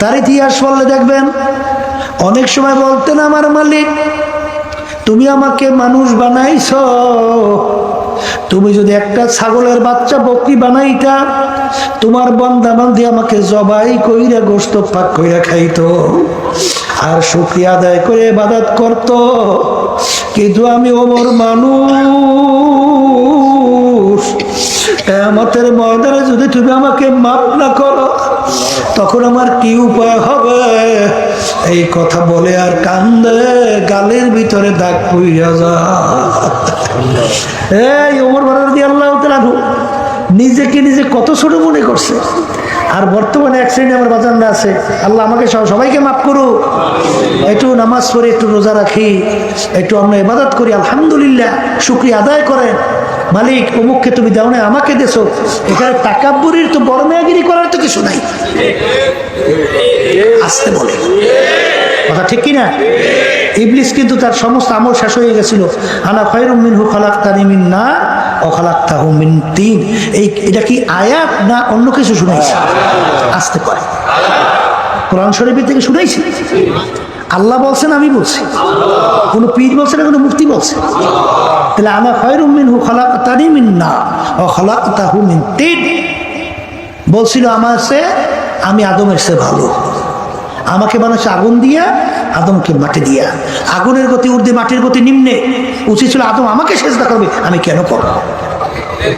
তার ইতিহাস পড়লে দেখবেন, অনেক সময় বলতেন, আমার মালিক, তুমি আমাকে মানুষ বানাইছ। তুমি যদি একটা ছাগলের বাচ্চা বকরি বানাইতা, তোমার বন্দা বান্দি আমাকে জবাই কইরা গোস্ত পাক কইরা খাইতো। আর শুক্রিয়া আদায় করে বাদাত করত। কিন্তু আমি ওমর মানুষ আমাদের ময়দানে যদি তুমি আমাকে মাপ না করো, তখন আমার কি উপায় হবে? এই কথা বলে আর কান্দে, গালের ভিতরে দাগ পইরা যা এই ওমর ভারতী আল্লাহ তালু নিজেকে নিজে কত ছোট মনে করছে। আর বর্তমানে এক শ্রেণি আমার বাজানরা আছে, আল্লাহ আমাকে সব- সবাইকে মাফ করু একটু নামাজ পড়ে একটু রোজা রাখি, একটু আমরা ইবাদত করি, আলহামদুলিল্লাহ, শুক্রিয়া আদায় করেন। মালিক, অমুককে তুমি দাও না আমাকে দেছো। এখানে টাকাব্বুরির তো বড় মেয়াগিরি করার তো কিছু নাই। আসতে বলে। কথা ঠিক কিনা? ইবলিস কিন্তু তার সমস্ত আমল শেষ হয়ে গেছিল। আনা খয়রুম মিনহু খালাক্তানি মিন না ও খালাক্তাহু মিন তিন। এই, এটা কি আয়াত না অন্য কিছু শুনাইছে আসতে পারে কোরআন শরীফের থেকে শুনাইছি আল্লাহ বলছেন, আমি বলছি। কোনো পীর বলছে না, কোনো মুক্তি বলছে। তাহলে আনা খয়রুম মিনহু খালাক্তানি মিন না ও খালাক্তাহু মিন তিন। বলছিল, আমার সে আমি আদমের সে ভালো। আমাকে বানাচ্ছে আগুন দিয়া, আদমকে মাটি দিয়া। আগুনের গতি ঊর্ধ্বে, মাটির গতি নিম্নে। উচিত ছিল, আদম আমাকে সেজদা করবে, আমি কেন করব?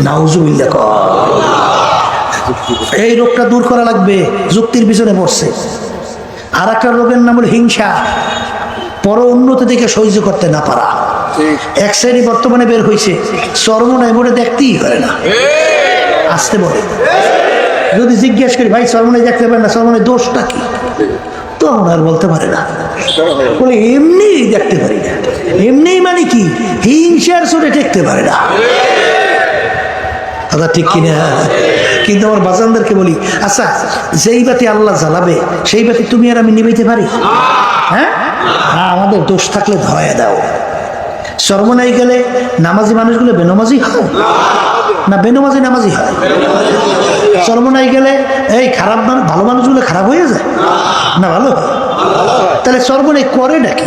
নাউজুবিল্লা কর। এই রোগটা দূর করা লাগবে, যুক্তির পিছনে পড়ছে। আর একটা রোগের নাম হলো হিংসা। পর উন্নতি থেকে সহ্য করতে না পারা। এক শ্রেণি বর্তমানে বের হয়েছে চরমনায় মোটে দেখতেই পারে না। আসতে বলে। যদি জিজ্ঞেস করি ভাই সরমনে দেখতে পারে না সরমনে দোষটা কি? তখন আর বলতে পারে না। বলে এমনি দেখতে পারি না। এমনি মানে কি? হিংসার সুরে দেখতে পারে না। কথা ঠিক কিনা? কিন্তু আমার বাজানদেরকে বলি আচ্ছা যেই বাতি আল্লাহ জ্বালাবে, সেই বাতি তুমি আর আমি নিবাইতে পারি? হ্যাঁ? আমাদের দোষ থাকলে ধরায় দাও। সর্বনাই গেলে নামাজি মানুষগুলো বেনমাজি হয়? না, বেনমাজি নামাজি হয়? সর্বনাই গেলে এই খারাপ মানুষ ভালো মানুষগুলো খারাপ হয়ে যায়? না, ভালো? তাহলে সর্বনাই করে নাকি?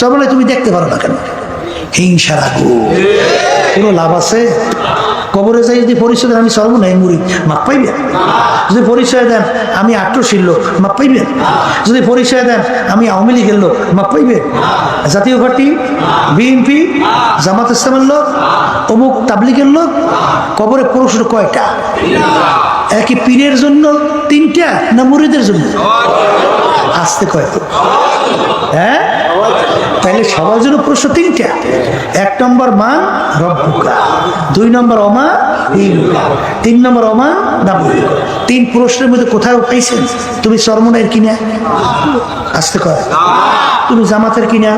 সর্বনাই তুমি দেখতে পারো না কেন? হিংসা রাখো। কোনো লাভ আছে? কবরে যাই যদি পরিচয় দেন, আমি সর্বনাই মুড়ি, মাপ পাইবেন? যদি পরিচয় দেন, আমি আট্রশীল লোক মাপ পাইবেন? যদি পরিচয় দেন, আমি আওয়ামী লীগের লোক, মাপ পাইবেন? জাতীয় পার্টি, বিএনপি, জামাত ইসলামের লোক, অমুক তাবলিগের লোক, কবরে পুরুষ কয়টা? একই পীরের জন্য তিনটা না মুড়িদের জন্য? আসতে কয় হ্যাঁ? তাহলে সবার জন্য প্রশ্ন তিনটা। এক নম্বর মা, রব্বুকা। দুই নম্বর অমা তিন নম্বর অমা নাবুকা তিন প্রশ্নের মধ্যে কোথায় পাইছেন তুমি চর্মনের কিনা? আসতে কয়। তুমি জামাতের কিনা?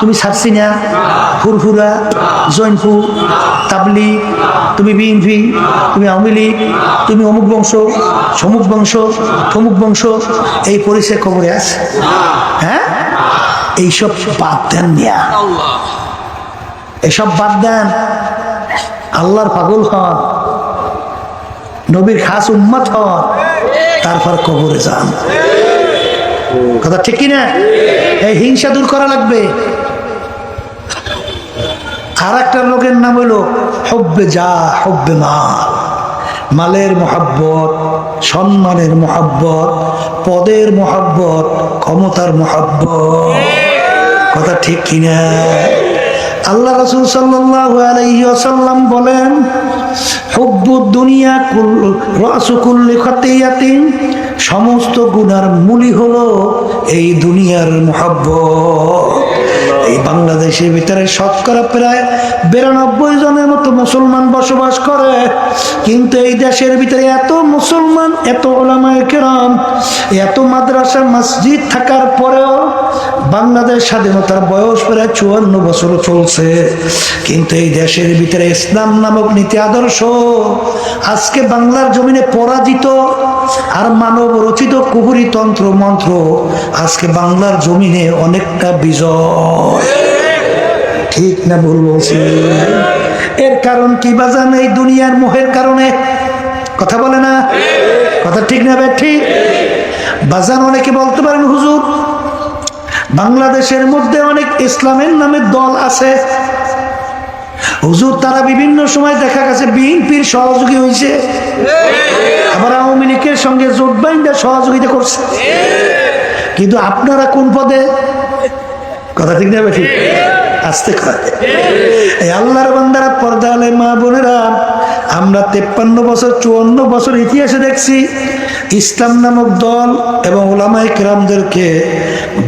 তুমি সারসিনা ফুরফুরা, জৈনপুর, তাবলি, তুমি বিএনপি, তুমি আওয়ামী লীগ, তুমি অমুক বংশ, সমুক বংশ থমুক বংশ, এই পরিচয় খবরে আছে। হ্যাঁ? এইসব বাদ দেন মিয়া। এসব বাদ দেন। আল্লাহর পাগল হন। নবীর খাস উম্মত হন। তারপর কবরে যান। কথা ঠিক কিনা? এই হিংসা দূর করা লাগবে। আর একটা লোকের নাম হলো হব্বে যা হব্বে মাল। মালের মোহাব্বত সম্মানের মোহাব্বত পদের মহাব্বত, ক্ষমতার মোহাব্বত। কথা ঠিক কিনা? আল্লাহ রসুল সাল্লাম বলেন দুনিয়া সমস্ত গুনার মূলই হলো এই দুনিয়ার মোহাব্বত। বাংলাদেশের ভিতরে শতকরা প্রায় বিরানব্বই জনের মতো মুসলমান বসবাস করে। কিন্তু এই দেশের ভিতরে এত মুসলমান, এত ওলামায় কেরাম, এত মাদ্রাসা, মসজিদ থাকার পরেও বাংলাদেশ স্বাধীনতার বয়স প্রায় চুয়ান্ন বছর চলছে। কিন্তু এই দেশের ভিতরে ইসলাম নামক নীতি আদর্শ আজকে বাংলার জমিনে পরাজিত আর মানব রচিত কুহুরি তন্ত্র মন্ত্র আজকে বাংলার জমিনে অনেকটা বিজয়। ঠিক না ভুল বলছি? এর কারণ কি বাজান এই দুনিয়ার মোহের কারণে? কথা বলে না? কথা ঠিক না ঠিক? বাজান অনেকে বলতে পারেন, হুজুর, বাংলাদেশের মধ্যে অনেক ইসলামের নামে দল আছে। হুজুর, তারা বিভিন্ন সময় দেখা গেছে বিএনপির সহযোগী হয়েছে। আবার আওয়ামী লীগের সঙ্গে জোট বাইন্ডার সহযোগিতা করছে। কিন্তু আপনারা কোন পদে? কথা ঠিক না ঠিক? আসতে কয় এই আল্লাহর বান্দারা পর্দা মা বোনেরা, আমরা তেপ্পান্ন বছর, চুয়ান্ন বছর ইতিহাসে দেখছি, ইসলাম নামক দল এবং ওলামাই কেরামদেরকে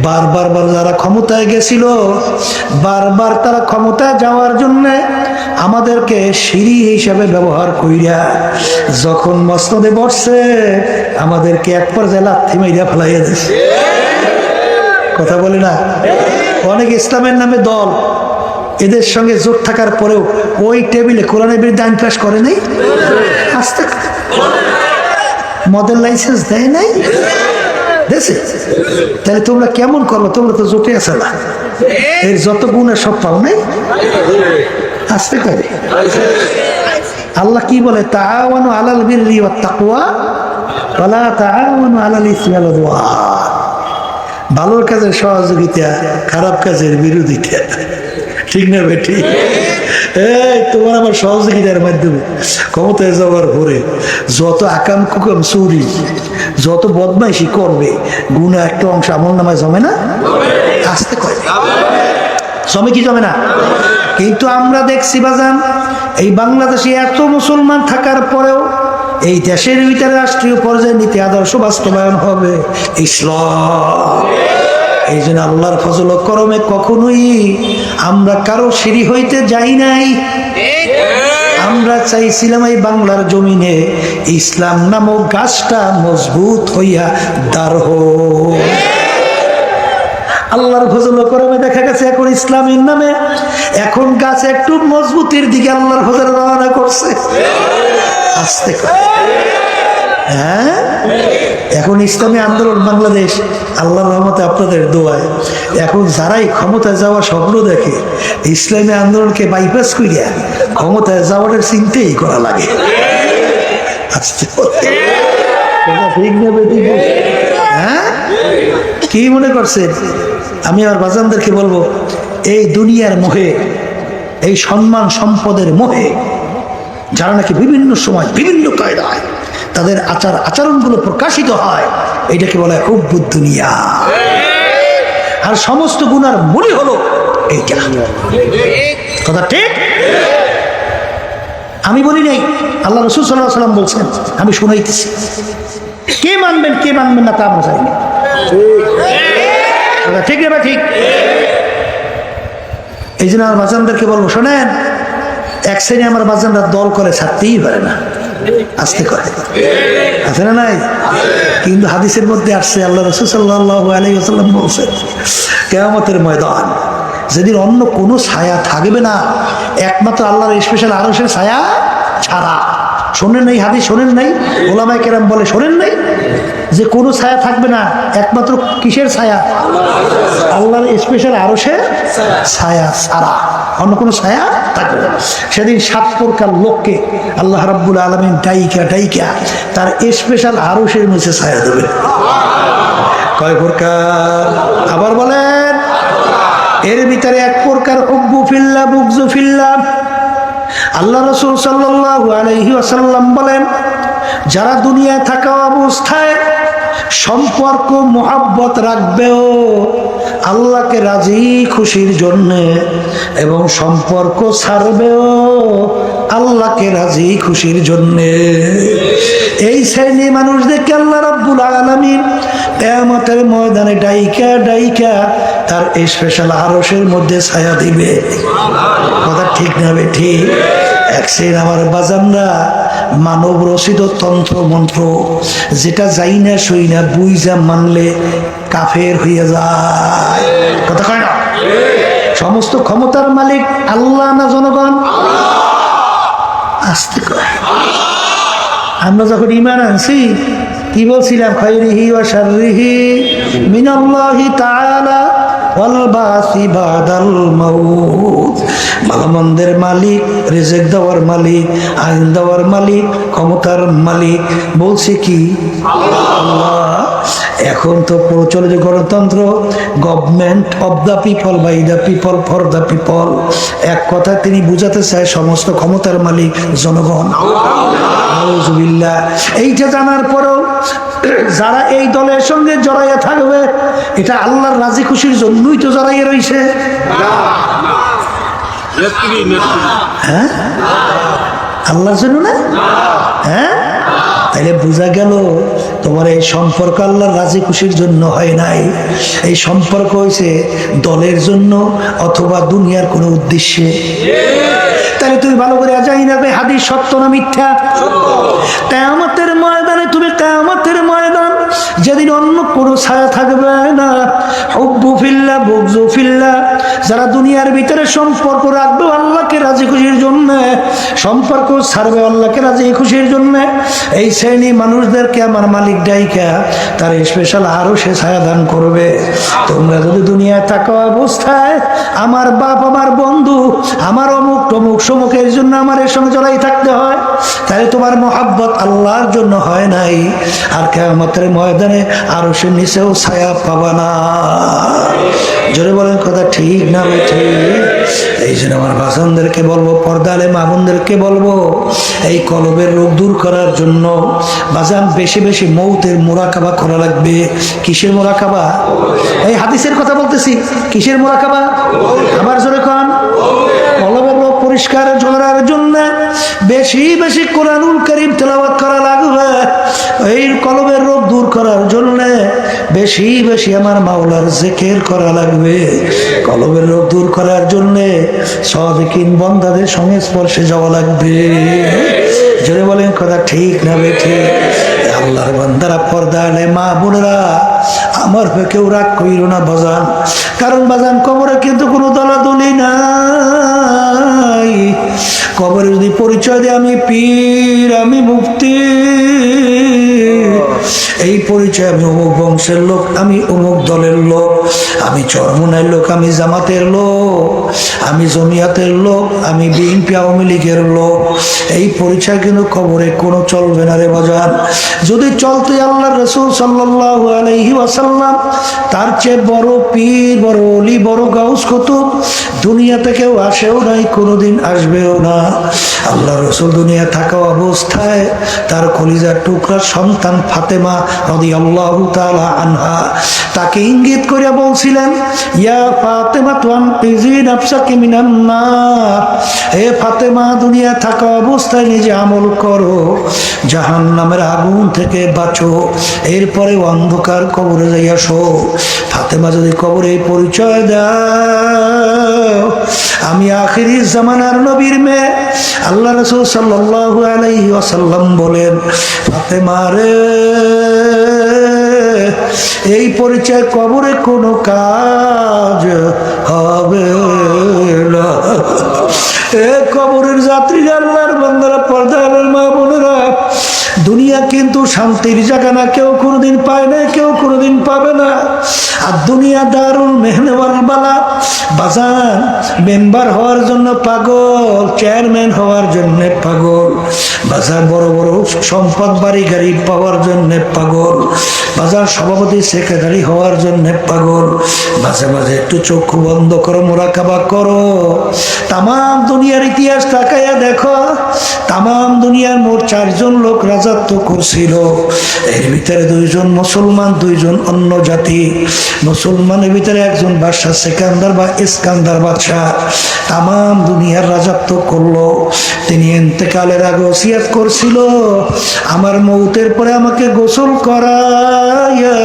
বারবার বার যারা ক্ষমতায় গেছিল, বারবার তারা ক্ষমতায় যাওয়ার জন্যে আমাদেরকে সিঁড়ি হিসাবে ব্যবহার কইরা যখন মসনদে বসছে, আমাদেরকে এক পর্যায়ে লাথি মাইরা ফেলাইয়া দিছে। কথা বলে না? অনেক ইসলামের নামে দল, এদের সঙ্গে জোট থাকার পরেও ওই টেবিলে কোরআনের বিরুদ্ধে আইন পাশ করে নাই? আস্তে। মদের লাইসেন্স দেয় নাই? তাহলে তোমরা কেমন করো তোমরা তো জোটে আছে না। এর যত গুণের সব পাও নাই? আসতে করে। আল্লাহ কি বলে? তাআওয়ানু আলাল বিররি ওয়াত তাকওয়া ওয়ালা আলাল উদওয়ান ভালোর কাজের সহযোগিতা, খারাপ কাজের বিরোধিতা। ঠিক না বেটি? এই, তোমার আমার সহযোগিতার মাধ্যমে ক্ষমতায় যাওয়ার পরে যত আকাম কুকাম চুরি, যত বদমাইশি করবে গুণা একটা অংশ আমল নামায় জমে না? আসতে কয়। জমে কি জমে না? কিন্তু আমরা দেখছি বাজান, এই বাংলাদেশে এত মুসলমান থাকার পরেও এই দেশের ভিতরে রাষ্ট্রীয় পর্যায়ে নীতি আদর্শ বাস্তবায়ন হবে। ইসলাম। এই জন্য আল্লাহর ফজল করমে কখনোই আমরা কারও সিঁড়ি হইতে যাই নাই। আমরা চাইছিলাম এই বাংলার জমিনে ইসলাম নামক গাছটা মজবুত হইয়া দাঁড় হোক। আল্লাহর ফজল করমে দেখা গেছে এখন ইসলামের নামে। এখন গাছ একটু মজবুতির দিকে আল্লাহর ফজল রওনা করছে। আসতে হ্যাঁ? এখন ইসলামী আন্দোলন বাংলাদেশ, আল্লাহর রহমতে আপনাদের দোয়ায়। এখন যারাই ক্ষমতায় যাওয়া স্বপ্ন দেখে, ইসলামী আন্দোলনকে বাইপাস করিয়া ক্ষমতায় যাওয়ার চিন্তাই করা লাগে। আসতে হ্যাঁ? কি মনে করছেন? আমি আমার বাজানদেরকে বলব, এই দুনিয়ার মোহে, এই সম্মান সম্পদের মোহে, যারা নাকি বিভিন্ন সময় বিভিন্ন কায়দায় তাদের আচার আচরণগুলো প্রকাশিত হয়, এটাকে বলা হয় দুনিয়া। আর সমস্ত গুণার মূলই হলো এইটা। কথা ঠিক? আমি বলি নাই, আল্লাহ রসুল সাল্লাহ সাল্লাম বলছেন, আমি শুনাইতেছি। কে মানবেন কে মানবেন না তা আমরা জানি না। কথা, ঠিক না ঠিক? এই জন্য আমার বাজানদেরকে বলব, শোনেন, এক শ্রেণি আমার বাজানরা দল করে ছাড়তেই পারে না। আসতে করে। আছে না নাই? কিন্তু হাদিসের মধ্যে আসছে, আল্লাহ রসুল সাল্লাহ আলী আসাল্লাম বলছেন, কেয়ামতের ময়দান, যেদিন অন্য কোনো ছায়া থাকবে না, একমাত্র আল্লাহর স্পেশাল আরসের ছায়া ছাড়া। শোনেন নাই হাদিস, শোনেন নাই? ওলামায় কেরাম বলে, শোনেন নাই? যে কোনো ছায়া থাকবে না, একমাত্র কিসের ছায়া? আল্লাহর স্পেশাল আরসের ছায়া সারা অন্য কোনো ছায়া থাকবে না। সেদিন সাত প্রকার লোককে আল্লাহ রাব্বুল আলমিন ডাইকা ডাইকা তার স্পেশাল আরসের নিচে ছায়া দেবে কয় প্রকার? আবার বলেন, এর ভিতরে এক প্রকার অব্বু ফিল্লা বুকজু ফিল্লা। আল্লাহ রসুল সাল্লাল্লাহু আলাইহি ওয়াসাল্লাম বলেন, যারা দুনিয়ায় থাকা অবস্থায় সম্পর্ক, মোহাব্বত রাখবেও। আল্লাহকে রাজি খুশির জন্যে এবং সম্পর্ক ছাড়বেও। আল্লাহকে রাজি খুশির জন্যে। এই শ্রেণি মানুষদেরকে আল্লাহ রাব্বুল আলামিন কেয়ামতের ময়দানে ডাইকা ডাইকা তার স্পেশাল আরসের মধ্যে ছায়া দিবে? কথা ঠিক না ঠিক? এক শ্রেণি আমার বাজানরা মানব রচিত তন্ত্র মন্ত্র, যেটা যাই না সই না বুঝা মানলে কাফের হইয়া যায়। কথা কয় না? সমস্ত ক্ষমতার মালিক আল্লাহ না জনগণ? আসতে আমরা যখন ইমান আনছি, কি বলছিলাম? খৈরিহি ও শাররিহি মিনাল্লাহি তাআলা ওয়াল বাসি বাদাল মাউত। ভালো মন্দের মালিক, রেজেক দেওয়ার মালিক, আইন দেওয়ার মালিক, ক্ষমতার মালিক। বলছে কি? এখন তো প্রচলিত গণতন্ত্র government of the people by the people for the people এক কথা তিনি বুঝাতে চায় সমস্ত ক্ষমতার মালিক, জনগণ। এইটা জানার পরও যারা এই দলের সঙ্গে জড়াইয়া থাকবে, এটা আল্লাহর রাজি খুশির জন্যই তো জড়াইয়া রয়েছে হ্যাঁ? আল্লাহর জন্য না? হ্যাঁ? তাইলে বোঝা গেল তোমার এই সম্পর্ক আল্লাহর রাজি খুশির জন্য হয় নাই। এই সম্পর্ক হয়েছে দলের জন্য অথবা দুনিয়ার কোনো উদ্দেশ্যে। তাহলে তুমি ভালো করে যাই না হাদিস সত্য না মিথ্যা? কেয়ামতের ময়দানে তুমি কেয়ামতের ময়দান যেদিন অন্য কোনো ছায়া থাকবে না। হুব্বু ফিল্লা বুকজু ফিল্লা। যারা দুনিয়ার ভিতরে সম্পর্ক রাখবে আল্লাহকে রাজি খুশির জন্য, সম্পর্ক ছাড়বে আল্লাহকে রাজি খুশির জন্য, এই শ্রেণি মানুষদেরকে আমার মালিক ডাইকা, তার স্পেশাল আরও সে ছায়া দান করবে। তোমরা যদি দুনিয়ায় থাকা অবস্থায়, আমার বাপ, আমার বন্ধু আমার অমুক টমুক সমুকের জন্য আমার এর সঙ্গে জড়াই থাকতে হয়। তাহলে তোমার মহাব্বত আল্লাহর জন্য হয় নাই। আর কেমতের ময়দানে আরও সে নিচেও ছায়া পাবা না। জোরে বলেন, কথা ঠিক না এই জন্য আমার ভাষণদেরকে বলব, পর্দালে মামুনদেরকে বলব, এই কলবের রোগ দূর করার জন্য বাজান বেশি বেশি মৌতের মোরাকাবা করা লাগবে। কিসের মোরাকাবা? এই হাদিসের কথা বলতেছি, কিসের মোরাকাবা? বেশি বেশি কোরআনুল করিম তেলাওয়াত করা লাগবে। এই কলমের রোগ দূর করার জন্য বেশি বেশি আমার মাওলার জেকের করা লাগবে। কলমের রোগ দূর করার জন্য সদিকিন বন্দাদের সংস্পর্শে যাওয়া লাগবে। জোরে বলেন, কথা ঠিক না বে ঠিক? আল্লাহর বান্দারা পর্দা আলে মা বোনেরা, আমার হয়ে কেউ রাগ কইল না বাজান। কারণ বাজান, কবরে কিন্তু কোনো দলা দলাদলি নাই। কবরে যদি পরিচয় দেয় আমি পীর আমি মুক্তি এই পরিচয় আমি অমুক বংশের লোক আমি অমুক দলের লোক আমি চরমনের লোক আমি জামাতের লোক আমি জমিয়াতের লোক আমি বিএনপি আওয়ামী লীগের লোক। এই পরিচয় কিন্তু কবরে কোনো চলবে না রে বাজার যদি চলতে আল্লাহ রসুল সাল্লাহ আলহি ওয়াসাল্লাম তার চেয়ে বড় পীর বড় অলি বড় গাউস কুতুব দুনিয়াতে কেউ আসেও নাই, কোনোদিন আসবেও না। আল্লাহ রসুল দুনিয়া থাকা অবস্থায় তার কলিজার টুকরা সন্তান ফাতেমা নদী আল্লাহ আনহা তাকে ইঙ্গিত করে বলছিলেন, ইয়া ফাতেমা, তুয়ান পিজি মিনান্না হে ফাতেমা, দুনিয়া থাকা অবস্থায় নিজে আমল করো জাহান নামের আগুন থেকে বাঁচো, এরপরে অন্ধকার কবরে যাই আসো ফাতেমা যদি কবরে এই আমি আখিরি জামানার নবীর মেয়ে। আল্লাহ রসুল সাল্লাল্লাহু আলাইহি ওয়াসাল্লাম বলেন, ফাতেমা মারে এই পরিচয় কবরে কোনো কাজ হবে এ কবরের যাত্রী আল্লাহর বান্দারা, পর্দা মা বোনেরা, দুনিয়া কিন্তু শান্তির জায়গা না, কেউ কোনোদিন পায় না, কেউ কোনোদিন পাবে না। আর দুনিয়া দারুণ মেহনেওয়াল বালা। বাজান, মেম্বার হওয়ার জন্য পাগল, চেয়ারম্যান হওয়ার জন্য পাগল। বাজার বড় বড় সম্পদ বাড়ি গাড়ি পাওয়ার জন্য পাগল। বাজার সভাপতি সেক্রেটারি হওয়ার জন্য পাগল। মাঝে মাঝে একটু চক্ষু বন্ধ করো, মোরাকাবা করো। তাম দুনিয়ার ইতিহাস তাকাইয়া দেখো। তাম দুনিয়ার মোট চারজন লোক রাজত্ব করছিল। এর ভিতরে দুইজন মুসলমান, দুইজন অন্য জাতি। মুসলমানের ভিতরে একজন বাদশাহ, সেকান্দার বা ইস্কান্দার বাদশাহ। তাম দুনিয়ার রাজত্ব করল। তিনি এতেকালের আগে ওসিয়াত করছিল। আমার মৌতের পরে আমাকে গোসল করাইয়া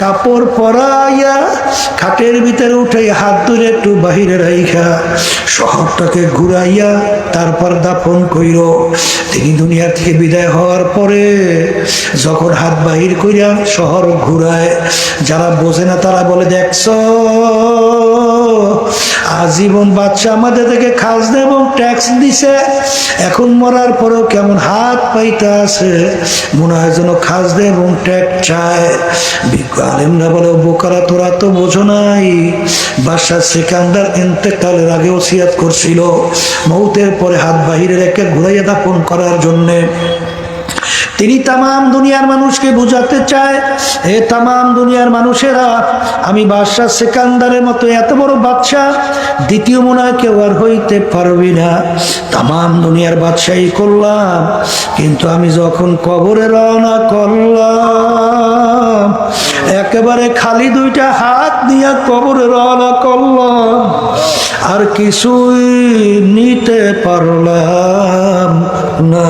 কাপড় পরাইয়া খাটের ভিতরে উঠে হাত ধরে একটু বাহিরে রাইখা, শহরটাকে ঘুরাইয়া তারপর দাফন কইর। তিনি দুনিয়া থেকে বিদায় হওয়ার পরে যখন হাত বাহির কইরা শহর ঘুরায়, যারা বোঝে না তারা বলে, দেখছ আজীবন বাচ্চা আমাদের থেকে দেয় এবং ট্যাক্স দিছে। এখন মরার পরেও কেমন হাত পাইতে আছে, মনে হয় যেন দেয় এবং ট্যাক্স চায়। আলেমরা বলে বোকারা, তোরা তো বোঝো নাই। বাদশাহ সেকান্দার ইন্তেকালের আগে ওসিয়াত করছিল। মৌতের পরে হাত বাহিরে রেখে ঘুরাইয়া দাপন করার জন্যে তিনি তামাম দুনিয়ার মানুষকে বুঝাতে চায় এ তামাম দুনিয়ার মানুষেরা, আমি বাদশাহ সেকান্দারের মতো এত বড় বাদশাহ, দ্বিতীয় মনে হয় কেউ আর হইতে পারবি না। তামাম দুনিয়ার বাদশাহী করলাম, কিন্তু আমি যখন কবরে রওনা করলাম, একেবারে খালি দুইটা হাত নিয়ে কবরে রওনা করলাম, আর কিছুই নিতে পারলাম না।